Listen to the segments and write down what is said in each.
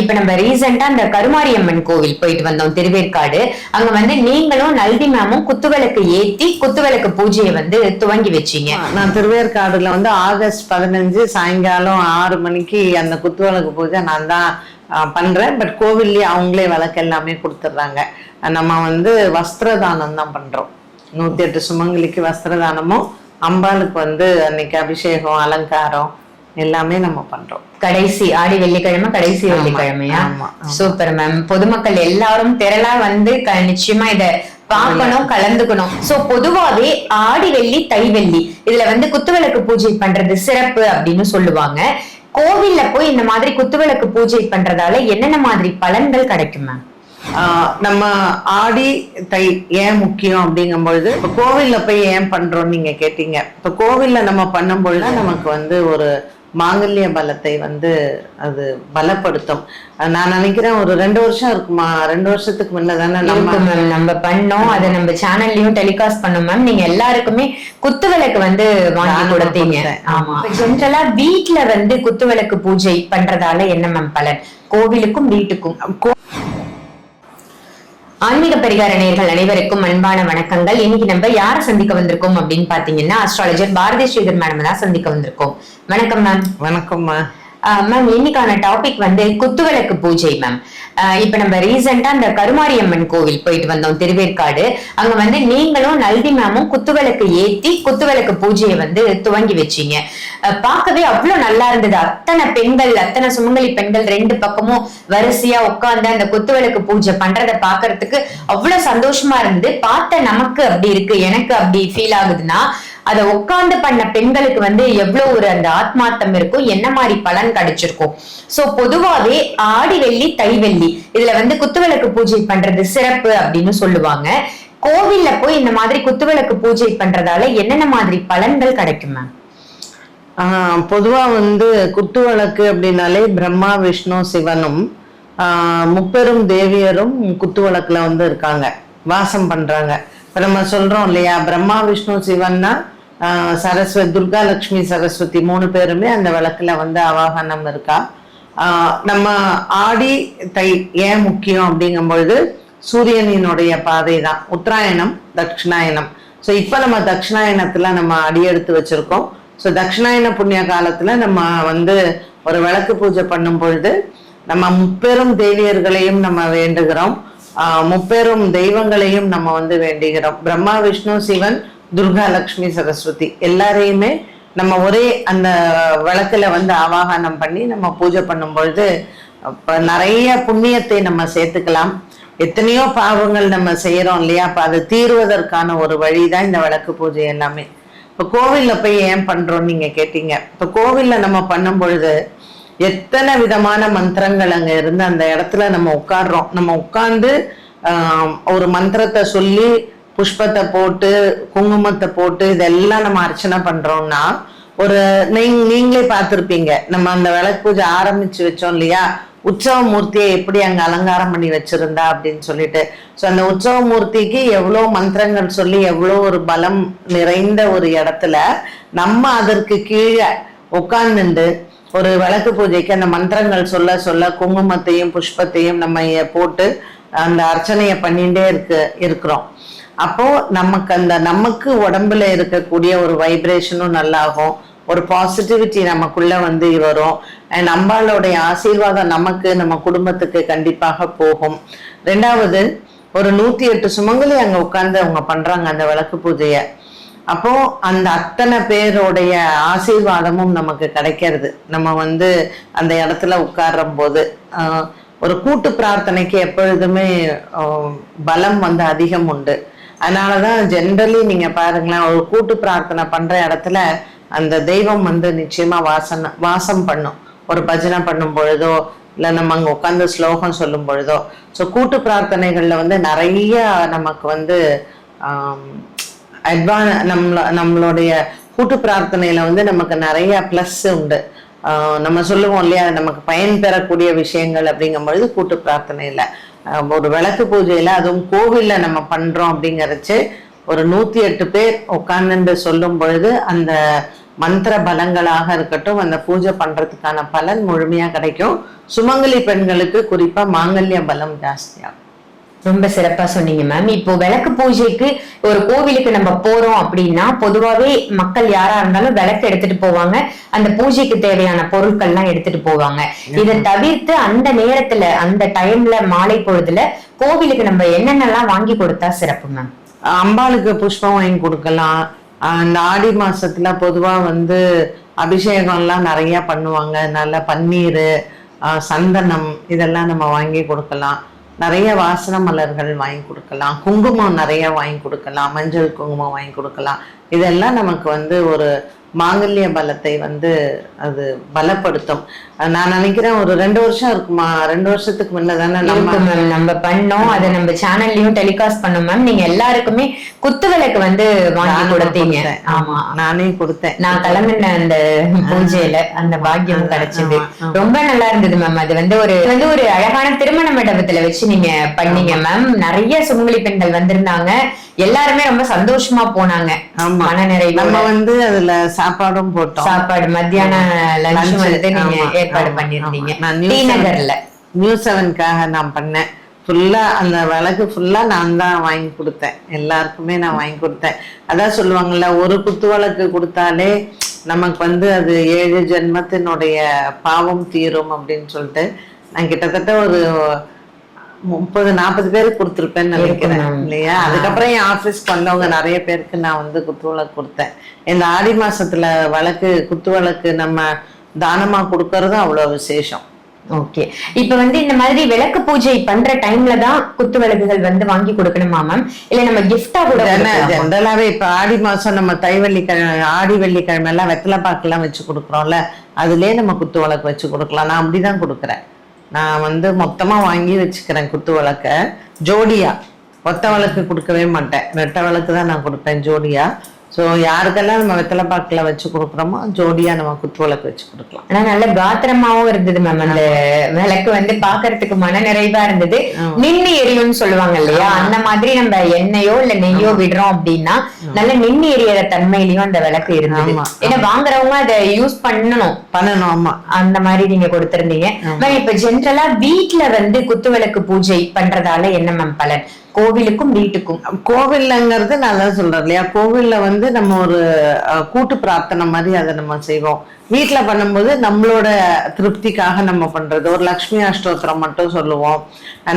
இப்ப நம்ம ரீசெண்டா அந்த கருமாரியம்மன் கோவில் போயிட்டு வந்தோம் திருவேற்காடு. அங்க வந்து நீங்களும் நல்தி மேமும் குத்துவிளக்கு ஏத்தி குத்துவிளக்கு பூஜையை வந்து துவங்கி வச்சீங்க. நான் திருவேற்காடுல வந்து ஆகஸ்ட் பதினஞ்சு சாயங்காலம் ஆறு மணிக்கு அந்த குத்துவிளக்கு பூஜை நான் தான் பண்றேன். பட் கோவில்லயே அவங்களே விளக்கு எல்லாமே கொடுத்துட்றாங்க. நம்ம வந்து வஸ்திரதானம் தான் பண்றோம். நூத்தி எட்டு சுமங்கலிக்கு வஸ்திரதானமும் அம்பாளுக்கு வந்து அன்னைக்கு அபிஷேகம் அலங்காரம் எல்லாமே நம்ம பண்றோம். கடைசி ஆடி வெள்ளிக்கிழமை கடைசி வெள்ளிக்கிழமையா. Super ma'am. பொதுமக்கள் எல்லாரும் திரளா வந்து நிச்சயமா இத பார்க்கணும் கலந்துக்கணும். சோ பொதுவாவே ஆடி வெள்ளி தை வெள்ளி இதுல வந்து குத்துவிளக்கு பூஜை பண்றது சிறப்பு அப்படின்னு சொல்லுவாங்க. கோவில்ல போய் இந்த மாதிரி குத்துவிளக்கு பூஜை பண்றதால என்னென்ன மாதிரி பலன்கள் கிடைக்கும் மேம்? ஆஹ் நம்ம ஆடி தை ஏன் முக்கியம் அப்படிங்கும் பொழுது இப்போ கோவில்ல போய் ஏன் பண்றோம்னு நீங்க கேட்டீங்க. இப்போ கோவில்ல நம்ம பண்ணும் பொழுது நமக்கு வந்து ஒரு மாங்கல்ய பலத்தை வந்து அது பலப்படுத்தும். நான் நினைக்கிறேன் ஒரு ரெண்டு வருஷம் இருக்குமா? ரெண்டு வருஷத்துக்கு முன்ன தானே நம்ம நம்ம பண்ணோம். அதை நம்ம சேனல்லயும் டெலிகாஸ்ட் பண்ணோம் மேம் நீங்க எல்லாருக்குமே குத்துவிளக்கு வந்து வாங்கி கொடுத்தீங்க. ஆமா. ஜென்ரலா வீட்ல வந்து குத்துவிளக்கு பூஜை பண்றதால என்ன மேம் பலன்? கோவிலுக்கும் வீட்டுக்கும். ஆன்மீக பரிகார நேர்கள் அனைவருக்கும் அன்பான வணக்கங்கள். இன்னைக்கு நம்ம யாரை சந்திக்க வந்திருக்கோம் அப்படின்னு பாத்தீங்கன்னா அஸ்ட்ராலஜர் பாரதி ஸ்ரீதர் மேடம் தான் சந்திக்க வந்திருக்கோம். வணக்கம் மேம் வணக்கம்மா மேம் இன்னைக்கான டாபிக் வந்து குத்துவிளக்கு பூஜை மேம் இப்ப நம்ம ரீசெண்டா அந்த கருமாரியம்மன் கோவில் போயிட்டு வந்தோம் திருவேற்காடு. அங்க வந்து நீங்களும் நல்தி மேமும் குத்துவிளக்கு ஏத்தி குத்துவிளக்கு பூஜையை வந்து துவங்கி வச்சீங்க. பார்க்கவே அவ்வளவு நல்லா இருந்தது. அத்தனை பெண்கள் அத்தனை சுமங்கலி பெண்கள் ரெண்டு பக்கமும் வரிசையா உட்காந்து அந்த குத்துவிளக்கு பூஜை பண்றதை பாக்குறதுக்கு அவ்வளவு சந்தோஷமா இருந்தது. பார்த்த நமக்கு அப்படி இருக்கு எனக்கு அப்படி ஃபீல் ஆகுதுன்னா அதை உட்கார்ந்து பண்ண பெண்களுக்கு வந்து எவ்வளவு ஒரு அந்த ஆத்மார்த்தம் இருக்கும் என்ன மாதிரி பலன் கிடைச்சிருக்கும் சோ பொதுவாவே ஆடி வெள்ளி தை வெள்ளி இதுல வந்து குத்துவிளக்கு பூஜை பண்றது சிறப்பு அப்படின்னு சொல்லுவாங்க. கோவில்ல போய் இந்த மாதிரி குத்துவிளக்கு பூஜை பண்றதால என்னென்ன மாதிரி பலன்கள் கிடைக்கும் மேம் ஆஹ் பொதுவா வந்து குத்து விளக்கு அப்படின்னாலே பிரம்மா விஷ்ணு சிவனும் ஆஹ் முப்பெரும் தேவியரும் குத்து விளக்குல வந்து இருக்காங்க. வாசம் பண்றாங்க. இப்போ நம்ம சொல்றோம் இல்லையா பிரம்மா விஷ்ணு சிவன்னா சரஸ்வதி துர்கா லக்ஷ்மி சரஸ்வதி மூணு பேருமே அந்த விளக்குல வந்து அவாகனம் இருக்கா? நம்ம ஆடி தை ஏன் முக்கியம் அப்படிங்கும் பொழுது சூரியனினுடைய பாதை தான் உத்தராயணம் தட்சிணாயனம் ஸோ இப்போ நம்ம தட்சிணாயனத்துல நம்ம அடியெடுத்து வச்சிருக்கோம். ஸோ தட்சிணாயன புண்ணிய காலத்தில் நம்ம வந்து ஒரு விளக்கு பூஜை பண்ணும் பொழுது நம்ம முப்பெரும் தேவியர்களையும் நம்ம வேண்டுகிறோம். முப்பெரும் தெய்வங்களையும் நம்ம வந்து வேண்டுகிறோம். பிரம்மா விஷ்ணு சிவன் துர்கா லக்ஷ்மி சரஸ்வதி எல்லாரையுமே நம்ம ஒரே அந்த விளக்குல வந்து ஆவாகனம் பண்ணி நம்ம பூஜை பண்ணும் பொழுது அப்ப நிறைய புண்ணியத்தை நம்ம சேர்த்துக்கலாம். எத்தனையோ பாவங்கள் நம்ம செய்யறோம் இல்லையா? அப்ப அது தீர்வதற்கான ஒரு வழி தான் இந்த விளக்கு பூஜை எல்லாமே. இப்ப கோவில்ல போய் ஏன் பண்றோம்னு நீங்க கேட்டீங்க. இப்ப கோவில்ல நம்ம பண்ணும் பொழுது எத்தனை விதமான மந்திரங்கள் அங்க இருந்து அந்த இடத்துல நம்ம உட்காடுறோம் நம்ம உட்கார்ந்து ஒரு மந்திரத்தை சொல்லி புஷ்பத்தை போட்டு குங்குமத்தை போட்டு இதெல்லாம் நம்ம அர்ச்சனை பண்றோம்னா ஒரு நீங்களே பார்த்திருப்பீங்க. நம்ம அந்த விளக்கு பூஜை ஆரம்பிச்சு வச்சோம் இல்லையா? உற்சவ மூர்த்தியை எப்படி அங்க அலங்காரம் பண்ணி வச்சிருந்தா அப்படின்னு சொல்லிட்டு. ஸோ அந்த உற்சவ மூர்த்திக்கு எவ்வளோ மந்திரங்கள் சொல்லி எவ்வளோ ஒரு பலம் நிறைந்த ஒரு இடத்துல நம்ம அதற்கு கீழே உட்கார்ந்துண்டு ஒரு விளக்கு பூஜைக்கு அந்த மந்திரங்கள் சொல்ல சொல்ல குங்குமத்தையும் புஷ்பத்தையும் நம்ம போட்டு அந்த அர்ச்சனையை பண்ணிட்டே இருக்கு இருக்கிறோம். அப்போ நமக்கு அந்த நமக்கு உடம்புல இருக்கக்கூடிய ஒரு வைப்ரேஷனும் நல்லாகும். ஒரு பாசிட்டிவிட்டி நமக்குள்ள வந்து வரும். அண்ட் அம்பாளுடைய ஆசீர்வாதம் நமக்கு நம்ம குடும்பத்துக்கு கண்டிப்பாக போகும். ரெண்டாவது ஒரு நூத்தி எட்டு சுமங்கலி அங்க உட்கார்ந்து அவங்க பண்றாங்க அந்த விளக்கு பூஜையை. அப்போ அந்த அத்தனை பேருடைய ஆசீர்வாதமும் நமக்கு கிடைக்கிறது. நம்ம வந்து அந்த இடத்துல உட்கார்றும் போது ஒரு கூட்டு பிரார்த்தனைக்கு எப்பொழுதுமே பலம் வந்து அதிகம் உண்டு. அதனாலதான் ஜென்ரலி நீங்க பாருங்களேன் ஒரு கூட்டு பிரார்த்தனை பண்ற இடத்துல அந்த தெய்வம் வந்து நிச்சயமா வாசன வாசம் பண்ணும். ஒரு பஜனை பண்ணும் பொழுதோ இல்லை நம்ம அங்கே உட்காந்து ஸ்லோகம் சொல்லும் பொழுதோ. ஸோ கூட்டு பிரார்த்தனைகள்ல வந்து நிறைய நமக்கு வந்து அட்வான் நம்மள நம்மளுடைய கூட்டு பிரார்த்தனையில வந்து நமக்கு நிறைய ப்ளஸ் உண்டு. நம்ம சொல்லுவோம் இல்லையா நமக்கு பயன் பெறக்கூடிய விஷயங்கள் அப்படிங்கும் பொழுது கூட்டு பிரார்த்தனையில. ஒரு விளக்கு பூஜையில அதுவும் கோவில்ல நம்ம பண்றோம் அப்படிங்கறச்சு ஒரு நூத்தி எட்டு பேர் உட்கார்ந்து சொல்லும் பொழுது அந்த மந்திர பலங்களாக இருக்கட்டும் அந்த பூஜை பண்றதுக்கான பலன் முழுமையா கிடைக்கும். சுமங்கலி பெண்களுக்கு குறிப்பா மாங்கல்ய பலம் ஜாஸ்தியாகும். ரொம்ப சிறப்பா சொன்னீங்க மேம் இப்போ விளக்கு பூஜைக்கு ஒரு கோவிலுக்கு நம்ம போறோம் அப்படின்னா பொதுவாவே மக்கள் யாரா இருந்தாலும் விளக்கு எடுத்துட்டு போவாங்க. அந்த பூஜைக்கு தேவையான பொருட்கள்லாம் எடுத்துட்டு போவாங்க. இதை தவிர்த்து அந்த நேரத்துல அந்த டைம்ல மாலை பொழுதுல கோவிலுக்கு நம்ம என்னென்னலாம் வாங்கி கொடுத்தா சிறப்பு மேம் அம்பாளுக்கு புஷ்பம் வாங்கி கொடுக்கலாம். ஆஹ் இந்த ஆடி மாசத்துல பொதுவா வந்து அபிஷேகம்லாம் நிறைய பண்ணுவாங்க. நல்ல பன்னீர் சந்தனம் இதெல்லாம் நம்ம வாங்கி கொடுக்கலாம். நிறைய வாசன மலர்கள் வாங்கி கொடுக்கலாம். குங்குமம் நிறைய வாங்கி கொடுக்கலாம். மஞ்சள் குங்குமம் வாங்கி கொடுக்கலாம். இதெல்லாம் நமக்கு வந்து ஒரு மாங்கல்ய பலத்தை வந்து அது பலப்படுத்தும். நான் நினைக்கிறேன் ஒரு ரெண்டு வருஷம் இருக்குமா? ரெண்டு வருஷத்துக்கு முன்ன தானே நம்ம நம்ம பண்ணோம். அதை நம்ம சேனல்லயும் டெலிகாஸ்ட் பண்ணோம் மேம் நீங்க எல்லாருக்குமே குத்து விளக்கு வந்து வாங்கி கொடுத்தீங்க. ஆமா. நானே கொடுத்தேன். நான் கலந்துன அந்த பூஜையில அந்த பாக்கியம் கிடைச்சது. ரொம்ப நல்லா இருந்தது மேம் அது வந்து ஒரு வந்து ஒரு அழகான திருமண மண்டபத்துல வச்சு நீங்க பண்ணீங்க மேம் நிறைய சுமங்கலி பெண்கள் வந்திருந்தாங்க. எல்லாருமே ரொம்ப சந்தோஷமா போனாங்க. ஆமா. மன நிறைவு நம்ம வந்து அதுல சாப்பாடும் போட்டோம். சாப்பாடு மத்தியான லஞ்ச் வந்து நீங்க ஏற்பாடு பண்ணிருந்தீங்க. நகர்ல. நியூஸ் செவனுக்காக நான் பண்ணேன். ஃபுல்லா அந்த விளக்கு ஃபுல்லா நான் தான் வாங்கி கொடுத்தேன். எல்லாருக்குமே நான் வாங்கி கொடுத்தேன். அதான் சொல்லுவாங்கல்ல ஒரு குத்து விளக்கு கொடுத்தாலே நமக்கு வந்து அது ஏழு ஜென்மத்தினுடைய பாவம் தீரும் அப்படின்னு சொல்லிட்டு நான் கிட்டத்தட்ட ஒரு முப்பது நாற்பது பேருக்கு கொடுத்துருப்பேன்னு நினைக்கிறேன். இல்லையா? அதுக்கப்புறம் என் ஆபீஸ்க்கு வந்தவங்க நிறைய பேருக்கு நான் வந்து குத்து விளக்கு கொடுத்தேன். இந்த ஆடி மாசத்துல விளக்கு குத்து விளக்கு நம்ம தானமா கொடுக்கறதும் அவ்வளவு விசேஷம். ஓகே. இப்ப வந்து இந்த மாதிரி விளக்கு பூஜை பண்ற டைம்ல தான் குத்து விளக்குகள் வந்து வாங்கி கொடுக்கணுமா மேம் இல்ல நம்ம கிஃப்டா கூட? ஜென்ரலாவே இப்ப ஆடி மாசம் நம்ம தை வெள்ளிக்கிழமை ஆடி வெள்ளிக்கிழமை எல்லாம் வெத்தலை பாக்கெல்லாம் வச்சு கொடுக்குறோம்ல அதுலயே நம்ம குத்து விளக்கு வச்சு கொடுக்கலாம். நான் அப்படிதான் கொடுக்குறேன். நான் வந்து மொத்தமா வாங்கி வச்சுக்கிறேன் குத்து விளக்க. ஜோடியா. ஒத்த விளக்கு கொடுக்கவே மாட்டேன். ரெட்டை விளக்கு தான் நான் கொடுப்பேன் ஜோடியா. ஸோ யாருக்கெல்லாம் நம்ம வெத்தலை பாக்கில் வச்சு கொடுக்குறோமோ ஜோடியா நம்ம குத்து விளக்கு வச்சு கொடுக்கலாம். ஆனா நல்ல காத்திரமாவும் இருந்தது மேம் அந்த விளக்கு வந்து பாக்குறதுக்கு மன நிறைவா இருந்தது. நின்னு எரியும்னு சொல்லுவாங்க இல்லையா? அந்த மாதிரி நம்ம எண்ணெயோ இல்ல நெய்யோ விடுறோம் அப்படின்னா நல்ல நின்னு எரியற தன்மையிலயும் அந்த விளக்கு இருந்தது. ஏன்னா வாங்குறவங்க அதை யூஸ் பண்ணணும். பண்ணணும் ஆமா. அந்த மாதிரி நீங்க கொடுத்திருந்தீங்க. மேம் இப்ப ஜென்ரலா வீட்ல வந்து குத்து விளக்கு பூஜை பண்றதால என்ன மேம் பலன்? கோவிலுக்கும் வீட்டுக்கும்? கோவில்லங்கிறது நான் தான் சொல்றேன் இல்லையா? கோவில்ல வந்து நம்ம ஒரு கூட்டு பிரார்த்தனை மாதிரி அதை நம்ம செய்வோம். வீட்டில் பண்ணும்போது நம்மளோட திருப்திக்காக நம்ம பண்ணுறது ஒரு லக்ஷ்மி அஷ்டோத்திரம் மட்டும் சொல்லுவோம்.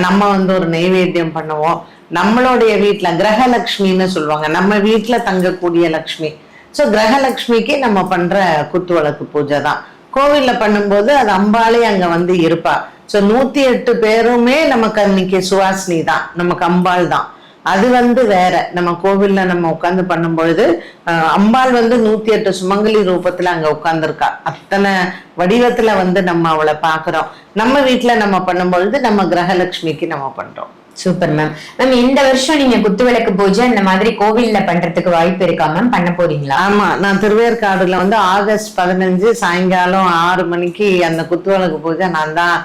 நம்ம வந்து ஒரு நெய்வேத்தியம் பண்ணுவோம். நம்மளுடைய வீட்டில் கிரகலக்ஷ்மின்னு சொல்லுவாங்க. நம்ம வீட்டில் தங்கக்கூடிய லக்ஷ்மி. ஸோ கிரகலக்ஷ்மிக்கு நம்ம பண்ணுற குத்து விளக்கு பூஜை தான். கோவிலில் பண்ணும்போது அது அம்பாளே அங்கே வந்து இருப்பா. ஸோ நூற்றி எட்டு பேருமே நமக்கு அன்னைக்கு சுவாசினி தான். நமக்கு அம்பாள் தான். அது வந்து வேற. நம்ம கோவில்ல நம்ம உட்கார்ந்து பண்ணும்பொழுது அஹ், அம்பாள் வந்து நூத்தி எட்டு சுமங்கலி ரூபத்துல அங்க உட்கார்ந்துருக்கா. அத்தனை வடிவத்துல வந்து நம்ம அவளை பாக்குறோம் நம்ம வீட்டுல நம்ம பண்ணும்பொழுது நம்ம கிரகலட்சுமிக்கு நம்ம பண்றோம். சூப்பர் மேம் மேம் இந்த வருஷம் நீங்க குத்து விளக்கு பூஜை இந்த மாதிரி கோவில்ல பண்றதுக்கு வாய்ப்பு இருக்கா மேம் பண்ண போறீங்களா? ஆமா. நான் திருவேற்காடுல வந்து ஆகஸ்ட் பதினஞ்சு சாயங்காலம் ஆறு மணிக்கு அந்த குத்துவிளக்கு பூஜை நான் தான்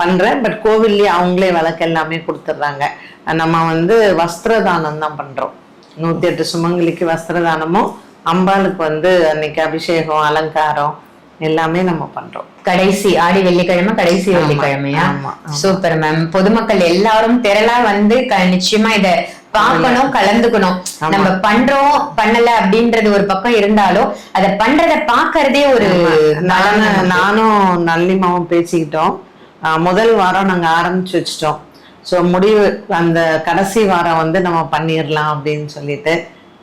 பண்றேன். பட் கோவில்லயே அவங்களே விளக்கு எல்லாமே கொடுத்துட்றாங்க நம்ம வந்து வஸ்திரதானம் தான் பண்றோம். நூத்தி எட்டு சுமங்கலிக்கு வஸ்திரதானமும் அம்பாளுக்கு வந்து அன்னைக்கு அபிஷேகம் அலங்காரம் எல்லாமே நம்ம பண்றோம். கடைசி ஆடி வெள்ளிக்கிழமை கடைசி வெள்ளிக்கிழமையா? Super ma'am. பொதுமக்கள் எல்லாரும் திரளா வந்து நிச்சயமா இத பார்க்கணும் கலந்துக்கணும். நம்ம பண்றோம் பண்ணல அப்படின்றது ஒரு பக்கம் இருந்தாலும் அத பண்றத பாக்குறதே ஒரு நானு நானும் நல்லிமாவும் பேசிக்கிட்டோம். முதல் வாரம் நாங்க ஆரம்பிச்சு வச்சிட்டோம். ஸோ முடிவு அந்த கடைசி வாரம் வந்து நம்ம பண்ணிடலாம் அப்படின்னு சொல்லிட்டு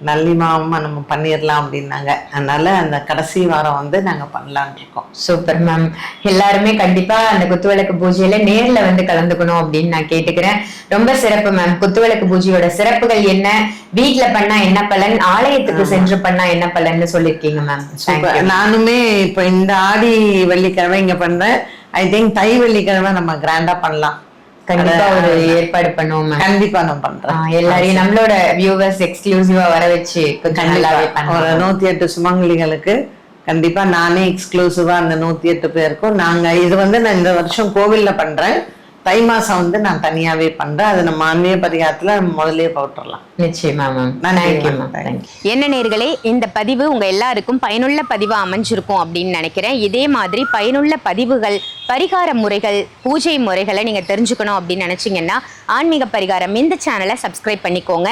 நல்லிமாவும் நம்ம பண்ணிடலாம் அப்படின்னாங்க. அதனால அந்த கடைசி வாரம் வந்து நாங்க பண்ணலான் இருக்கோம். சூப்பர் மேம் எல்லாருமே கண்டிப்பா அந்த குத்துவிளக்கு பூஜையில நேர்ல வந்து கலந்துக்கணும் அப்படின்னு நான் கேட்டுக்கிறேன். ரொம்ப சிறப்பு மேம் குத்துவிளக்கு பூஜையோட சிறப்புகள் என்ன? வீட்ல பண்ணா என்ன பலன்? ஆலயத்துக்கு சென்று பண்ணா என்ன பலன்னு சொல்லிருக்கீங்க மேம். நானுமே இப்போ இந்த ஆடி வெள்ளிக்கிழமை இங்க பண்றேன். ஐ திங்க் தை வெள்ளிக்கிழமை நம்ம கிராண்டா பண்ணலாம். கண்டிப்பா ஒரு ஏற்பாடு பண்ணுவோம் கண்டிப்பா நான் பண்றேன். எல்லாரையும் நம்மளோட வியூவர்ஸ் எக்ஸ்க்ளூசிவா வர வச்சு கொஞ்சம் நல்லாவே ஒரு நூத்தி எட்டு சுமங்கலிகளுக்கு கண்டிப்பா நானே எக்ஸ்க்ளூசிவா அந்த நூத்தி எட்டு பேருக்கும் நாங்க இது வந்து நான் இந்த வருஷம் கோவில்ல பண்றேன். தை மாசம் வந்து நான் தனியாவே பண்றேன். அது நம்ம ஆன்மீக பரிகாரத்துல முதல்லயே போட்டுடலாம் நிச்சயமா மேம் நன்றி, தேங்க்யூ ma'am. மேம் தேங்க்யூ என்ன நேர்களே இந்த பதிவு உங்க எல்லாருக்கும் பயனுள்ள பதிவா அமைஞ்சிருக்கும் அப்படின்னு நினைக்கிறேன். இதே மாதிரி பயனுள்ள பதிவுகள் பரிகார முறைகள் பூஜை முறைகளை நீங்க தெரிஞ்சுக்கணும் அப்படின்னு நினைச்சீங்கன்னா ஆன்மீக பரிகாரம் இந்த சேனலை சப்ஸ்கிரைப் பண்ணிக்கோங்க.